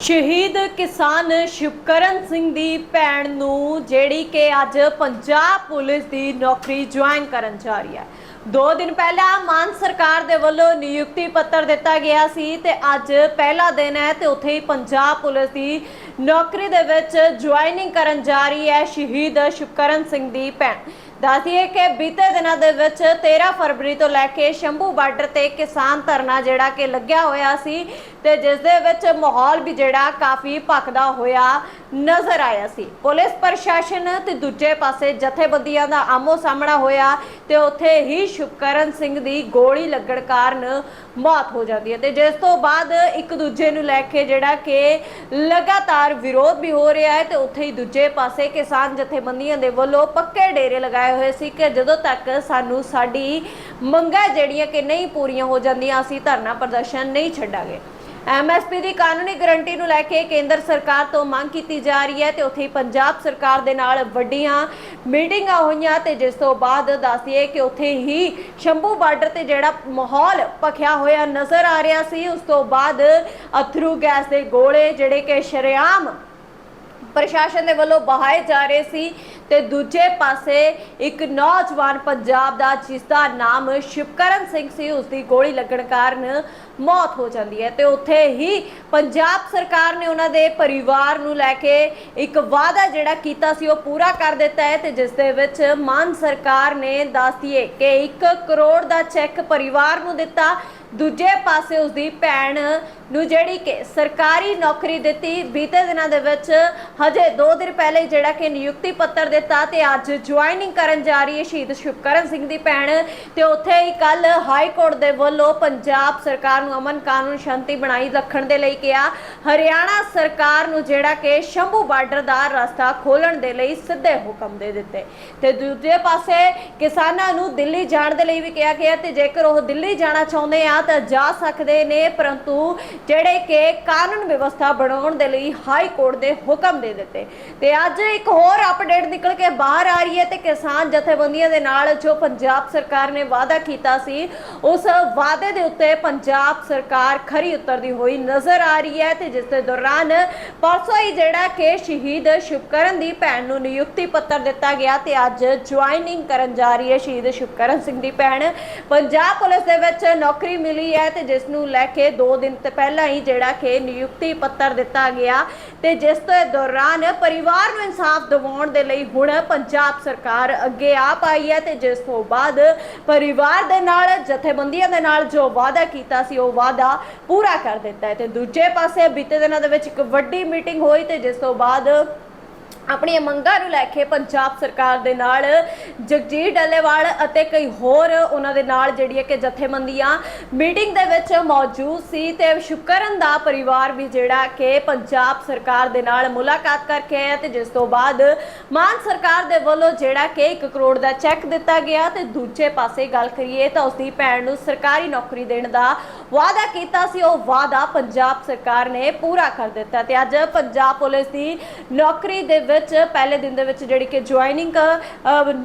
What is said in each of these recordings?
ਸ਼ਹੀਦ ਕਿਸਾਨ ਸ਼ਿਵਕਰਨ ਸਿੰਘ ਦੀ ਭੈਣ ਨੂੰ ਜਿਹੜੀ ਕਿ ਅੱਜ ਪੰਜਾਬ ਪੁਲਿਸ ਦੀ ਨੌਕਰੀ ਜੁਆਇਨ ਕਰਨ ਜਾ ਰਹੀ ਹੈ। ਦੋ ਦਿਨ ਪਹਿਲਾਂ ਮਾਨ ਸਰਕਾਰ ਦੇ ਵੱਲੋਂ ਨਿਯੁਕਤੀ ਪੱਤਰ ਦਿੱਤਾ ਗਿਆ ਸੀ ਤੇ ਅੱਜ ਪਹਿਲਾ ਦਿਨ ਹੈ ਤੇ ਉੱਥੇ ਹੀ ਪੰਜਾਬ ਪੁਲਿਸ ਦੀ ਨੌਕਰੀ ਦੇ ਵਿੱਚ ਜੁਆਇਨਿੰਗ ਕਰਨ ਜਾ ਰਹੀ ਹੈ ਸ਼ਹੀਦ ਸ਼ਿਵਕਰਨ ਸਿੰਘ ਦੀ ਭੈਣ। ਦੱਸਦੀਏ ਕਿ ਬੀਤੇ ਦਿਨਾਂ ਦੇ ਵਿੱਚ 13 ਫਰਵਰੀ ਤੋਂ ਲੈ ਕੇ ਸ਼ੰਭੂ ਬਾਰਡਰ ਤੇ ਕਿਸਾਨ ਧਰਨਾ ਜਿਹੜਾ ਕਿ ਲੱਗਿਆ ਹੋਇਆ ਸੀ ਤੇ ਜਿਸ ਦੇ ਵਿੱਚ ਮਾਹੌਲ ਵੀ ਜਿਹੜਾ ਕਾਫੀ ਭਖਦਾ ਹੋਇਆ ਨਜ਼ਰ ਆਇਆ ਸੀ। ਪੁਲਿਸ ਪ੍ਰਸ਼ਾਸਨ ਤੇ ਦੂਜੇ ਪਾਸੇ ਜਥੇਬੰਦੀਆਂ ਦਾ ਆਮੋ ਸਾਹਮਣਾ ਹੋਇਆ ਤੇ ਉੱਥੇ ਹੀ ਸ਼ੁਕਰਨ ਸਿੰਘ ਦੀ ਗੋਲੀ ਲੱਗਣ ਕਾਰਨ ਮੌਤ ਹੋ ਜਾਂਦੀ ਹੈ ਤੇ ਜਿਸ ਤੋਂ ਬਾਅਦ ਇੱਕ ਦੂਜੇ ਨੂੰ ਲੈ ਕੇ ਜਿਹੜਾ ਕਿ ਲਗਾਤਾਰ ਵਿਰੋਧ ਵੀ ਹੋ ਰਿਹਾ ਹੈ ਤੇ ਉੱਥੇ ਹੀ ਦੂਜੇ ਪਾਸੇ ਕਿਸਾਨ ਜਥੇਬੰਦੀਆਂ ਦੇ ਵੱਲੋਂ ਪੱਕੇ ਡੇਰੇ ਲਗਾਏ ਹੋਏ ਸੀ ਕਿ ਜਦੋਂ ਤੱਕ ਸਾਨੂੰ ਸਾਡੀ ਮੰਗਾਂ ਜਿਹੜੀਆਂ ਕਿ ਨਹੀਂ ਪੂਰੀਆਂ ਹੋ ਜਾਂਦੀਆਂ, ਅਸੀਂ ਧਰਨਾ ਪ੍ਰਦਰਸ਼ਨ ਨਹੀਂ ਛੱਡਾਂਗੇ। ਐਮਐਸਪੀ ਦੀ ਕਾਨੂੰਨੀ ਗਾਰੰਟੀ ਨੂੰ ਲੈ ਕੇ ਕੇਂਦਰ ਸਰਕਾਰ ਤੋਂ ਮੰਗ ਕੀਤੀ ਜਾ ਰਹੀ ਹੈ ਤੇ ਉੱਥੇ ਪੰਜਾਬ ਸਰਕਾਰ ਦੇ ਨਾਲ ਵੱਡੀਆਂ ਮੀਟਿੰਗਾਂ ਹੋਈਆਂ ਤੇ ਜਿਸ ਤੋਂ ਬਾਅਦ ਦੱਸਦੀਏ ਕਿ ਉੱਥੇ ਹੀ ਸ਼ੰਭੂ ਬਾਰਡਰ ਤੇ ਜਿਹੜਾ ਮਾਹੌਲ ਭਖਿਆ ਹੋਇਆ ਨਜ਼ਰ ਆ ਰਿਹਾ ਸੀ, ਉਸ ਤੋਂ ਬਾਅਦ ਅਥਰੂ ਗੈਸ ਦੇ ਗੋਲੇ ਜਿਹੜੇ ਕਿ ਸ਼ਰੇਆਮ ਪ੍ਰਸ਼ਾਸਨ ਦੇ ਵੱਲੋਂ ਬਹਾਏ ਜਾ ਰਹੇ ਸੀ ਤੇ ਦੂਜੇ ਪਾਸੇ ਇੱਕ ਨੌਜਵਾਨ ਪੰਜਾਬ ਦਾ, ਜਿਸ ਦਾ ਨਾਮ ਸ਼ਿਵਕਰਨ ਸਿੰਘ ਸੀ ਉਸ ਦੀ ਗੋਲੀ ਲੱਗਣ ਕਾਰਨ ਮੌਤ ਹੋ ਜਾਂਦੀ ਹੈ ਤੇ ਉੱਥੇ ਹੀ ਪੰਜਾਬ ਸਰਕਾਰ ਨੇ ਉਹਨਾਂ ਦੇ ਪਰਿਵਾਰ ਨੂੰ ਲੈ ਕੇ ਇੱਕ ਵਾਅਦਾ ਜਿਹੜਾ ਕੀਤਾ ਸੀ, ਉਹ ਪੂਰਾ ਕਰ ਦਿੱਤਾ ਹੈ ਤੇ ਜਿਸ ਦੇ ਵਿੱਚ ਮਾਨ ਸਰਕਾਰ ਨੇ ਦੱਸਦੀ ਹੈ ਕਿ 1 ਕਰੋੜ ਦਾ ਚੈੱਕ ਪਰਿਵਾਰ ਨੂੰ ਦਿੱਤਾ, ਦੂਜੇ ਪਾਸੇ ਉਸ ਦੀ ਭੈਣ ਨੂੰ ਜਿਹੜੀ ਕਿ ਸਰਕਾਰੀ ਨੌਕਰੀ ਦਿੱਤੀ ਬੀਤੇ ਦਿਨਾਂ ਦੇ ਵਿੱਚ, ਹਜੇ 2 ਦਿਨ ਪਹਿਲੇ ਜਿਹੜਾ ਕਿ ਨਿਯੁਕਤੀ ਪੱਤਰ ਦਿੱਤਾ ਤੇ ਅੱਜ ਜੁਆਇਨਿੰਗ ਕਰਨ ਜਾ ਰਹੀ ਹੈ ਸ਼ਹੀਦ ਸ਼ੁਭਕਰਨ ਸਿੰਘ ਦੀ ਭੈਣ ਤੇ ਉੱਥੇ ਹੀ ਕੱਲ ਹਾਈ ਕੋਰਟ ਦੇ ਵੱਲੋਂ ਪੰਜਾਬ ਸਰਕਾਰ ਨੂੰ ਅਮਨ ਕਾਨੂੰਨ ਸ਼ਾਂਤੀ ਬਣਾਈ ਰੱਖਣ ਦੇ ਲਈ ਕਿਹਾ। ਹਰਿਆਣਾ ਸਰਕਾਰ ਨੂੰ ਜਿਹੜਾ ਕਿ ਸ਼ੰਭੂ ਬਾਰਡਰ ਦਾ ਰਸਤਾ ਖੋਲਣ ਦੇ ਲਈ ਸਿੱਧੇ ਹੁਕਮ ਦੇ ਦਿੱਤੇ। ਤੇ ਦੂਜੇ ਪਾਸੇ ਕਿਸਾਨਾਂ ਨੂੰ ਦਿੱਲੀ ਜਾਣ ਦੇ ਲਈ ਵੀ ਕਿਹਾ ਗਿਆ ਤੇ ਜੇਕਰ ਉਹ ਦਿੱਲੀ ਜਾਣਾ ਚਾਹੁੰਦੇ ਆ ਤਾਂ ਜਾ ਸਕਦੇ ਨੇ, ਪਰੰਤੂ ਜਿਹੜੇ ਕਿ ਕਾਨੂੰਨ ਵਿਵਸਥਾ ਬਣਾਉਣ ਦੇ ਲਈ ਹਾਈ ਕੋਰਟ ਦੇ ਹੁਕਮ ਦੇ ਦਿੱਤੇ। ਤੇ ਅੱਜ ਇੱਕ ਹੋਰ ਅਪਡੇਟ ਨਿਕਲ ਕੇ ਬਾਹਰ ਆ ਰਹੀ ਹੈ ਤੇ ਕਿਸਾਨ ਜਥੇਬੰਦੀਆਂ ਦੇ ਨਾਲ ਜੋ ਪੰਜਾਬ ਸਰਕਾਰ ਨੇ ਵਾਅਦਾ ਕੀਤਾ ਸੀ, ਉਸ ਵਾਅਦੇ ਦੇ ਉੱਤੇ ਪੰਜਾਬ ਸਰਕਾਰ ਖਰੀ ਉਤਰਦੀ ਹੋਈ ਨਜ਼ਰ ਆ ਰਹੀ ਹੈ ਤੇ ਜਿਸ ਦੇ ਦੌਰਾਨ ਪਰਸੋਂ ਹੀ ਜਿਹੜਾ ਕਿ ਸ਼ਹੀਦ ਸ਼ੁਭਕਰਨ ਦੀ ਭੈਣ ਨੂੰ ਨਿਯੁਕਤੀ ਪੱਤਰ ਦਿੱਤਾ ਗਿਆ ਤੇ ਅੱਜ ਜੁਆਇਨਿੰਗ ਕਰਨ ਜਾ ਰਹੀ ਹੈ ਸ਼ਹੀਦ ਸ਼ੁਭਕਰਨ ਸਿੰਘ ਦੀ ਭੈਣ। ਪੰਜਾਬ ਪੁਲਿਸ ਦੇ ਵਿੱਚ ਨੌਕਰੀ ਮਿਲੀ ਹੈ ਤੇ ਜਿਸ ਨੂੰ ਲੈ ਕੇ 2 ਦਿਨ ਤੇ ਪਹਿਲਾਂ ਹੀ ਜਿਹੜਾ ਕਿ ਨਿਯੁਕਤੀ ਪੱਤਰ ਦਿੱਤਾ ਗਿਆ ਤੇ ਜਿਸ ਤੋਂ ਦੌਰਾਨ ਪਰਿਵਾਰ ਨੂੰ ਇਨਸਾਫ ਦਿਵਾਉਣ ਦੇ ਲਈ ਹੁਣ ਪੰਜਾਬ ਸਰਕਾਰ ਅੱਗੇ ਆ ਪਾਈ ਹੈ ਤੇ ਜਿਸ ਤੋਂ ਬਾਅਦ ਪਰਿਵਾਰ ਦੇ ਨਾਲ, ਜਥੇਬੰਦੀਆਂ ਦੇ ਨਾਲ ਜੋ ਵਾਅਦਾ ਕੀਤਾ ਸੀ, ਉਹ ਵਾਅਦਾ ਪੂਰਾ ਕਰ ਦਿੱਤਾ ਹੈ ਤੇ ਦੂਜੇ ਪਾਸੇ ਬੀਤੇ ਦਿਨਾਂ ਦੇ ਵਿੱਚ ਇੱਕ ਵੱਡੀ ਮੀਟਿੰਗ ਹੋਈ ਤੇ ਜਿਸ ਤੋਂ ਬਾਅਦ ਆਪਣੀਆਂ ਮੰਗਾਂ ਨੂੰ ਲੈ ਕੇ ਪੰਜਾਬ ਸਰਕਾਰ ਦੇ ਨਾਲ ਜਗਜੀਤ ਡੱਲੇਵਾਲ ਅਤੇ ਕਈ ਹੋਰ ਉਹਨਾਂ ਦੇ ਨਾਲ ਜਿਹੜੀ ਹੈ ਕਿ ਜਥੇਬੰਦੀਆਂ ਮੀਟਿੰਗ ਦੇ ਵਿੱਚ ਮੌਜੂਦ ਸੀ ਤੇ ਸ਼ੁਕਰਨ ਦਾ ਪਰਿਵਾਰ ਵੀ ਜਿਹੜਾ ਕਿ ਪੰਜਾਬ ਸਰਕਾਰ ਦੇ ਨਾਲ ਮੁਲਾਕਾਤ ਕਰਕੇ ਆਇਆ ਤੇ ਜਿਸ ਤੋਂ ਬਾਅਦ ਮਾਨ ਸਰਕਾਰ ਦੇ ਵੱਲੋਂ ਜਿਹੜਾ ਕਿ 1 ਕਰੋੜ ਦਾ ਚੈੱਕ ਦਿੱਤਾ ਗਿਆ ਤੇ ਦੂਜੇ ਪਾਸੇ ਗੱਲ ਕਰੀਏ ਤਾਂ ਉਸ ਦੀ ਭੈਣ ਨੂੰ ਸਰਕਾਰੀ ਨੌਕਰੀ ਦੇਣ ਦਾ ਵਾਅਦਾ ਕੀਤਾ ਸੀ। ਉਹ ਵਾਅਦਾ ਪੰਜਾਬ ਸਰਕਾਰ ਨੇ ਪੂਰਾ ਕਰ ਦਿੱਤਾ ਤੇ ਅੱਜ ਪੰਜਾਬ ਪੁਲਿਸ ਦੀ ਨੌਕਰੀ ਦੇ ਵਿੱਚ, ਪਹਿਲੇ ਦਿਨ ਦੇ ਵਿੱਚ ਜਿਹੜੀ ਕਿ ਜੁਆਇਨਿੰਗ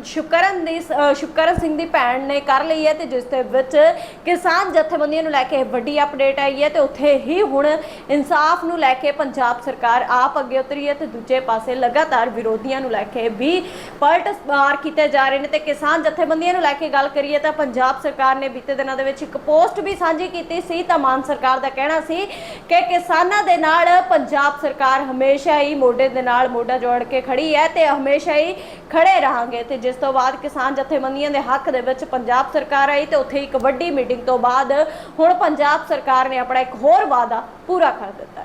ਸ਼ੁਕਰਨ ਦੀ ਸ਼ੁਕਰਨ ਸਿੰਘ ਦੀ ਭੈਣ ਨੇ ਕਰ ਲਈ ਹੈ ਤੇ ਜਿਸ ਦੇ ਵਿੱਚ ਕਿਸਾਨ ਜਥੇਬੰਦੀਆਂ ਨੂੰ ਲੈ ਕੇ ਵੱਡੀ ਅਪਡੇਟ ਆਈ ਹੈ ਤੇ ਉੱਥੇ ਹੀ ਹੁਣ ਇਨਸਾਫ ਨੂੰ ਲੈ ਕੇ ਪੰਜਾਬ ਸਰਕਾਰ ਆਪ ਅੱਗੇ ਉਤਰੀ ਹੈ ਤੇ ਦੂਜੇ ਪਾਸੇ ਲਗਾਤਾਰ ਵਿਰੋਧੀਆਂ ਨੂੰ ਲੈ ਕੇ ਵੀ ਪਲਟ ਮਾਰ ਕੀਤੇ ਜਾ ਰਹੇ ਨੇ ਤੇ ਕਿਸਾਨ ਜਥੇਬੰਦੀਆਂ ਨੂੰ ਲੈ ਕੇ ਗੱਲ ਕਰੀਏ ਤਾਂ ਪੰਜਾਬ ਸਰਕਾਰ ਨੇ ਬੀਤੇ ਦਿਨਾਂ ਦੇ ਵਿੱਚ ਇੱਕ ਪੋਸਟ ਵੀ ਸਾਂਝੀ ਕੀਤੀ ਸੀ ਤਾਂ ਮਾਨ ਸਰਕਾਰ ਦਾ ਕਹਿਣਾ ਸੀ ਕਿ ਕਿਸਾਨਾਂ ਦੇ ਨਾਲ ਪੰਜਾਬ ਸਰਕਾਰ ਹਮੇਸ਼ਾ ਹੀ ਮੋਢੇ ਦੇ ਨਾਲ ਮੋਢਾ ਜੋੜ ਕੇ ਖੜੀ ਹੈ ਤੇ ਹਮੇਸ਼ਾ ਹੀ ਖੜੇ ਰਹਾਂਗੇ। ਤੇ ਜਿਸ ਤੋਂ ਬਾਅਦ ਕਿਸਾਨ ਜਥੇਬੰਦੀਆਂ ਦੇ ਹੱਕ ਦੇ ਵਿੱਚ ਪੰਜਾਬ ਸਰਕਾਰ ਆਈ ਤੇ ਉੱਥੇ ਇੱਕ ਵੱਡੀ ਮੀਟਿੰਗ ਤੋਂ ਬਾਅਦ ਹੁਣ ਪੰਜਾਬ ਸਰਕਾਰ ਨੇ ਆਪਣਾ ਇੱਕ ਹੋਰ ਵਾਅਦਾ ਪੂਰਾ ਕਰ ਦਿੱਤਾ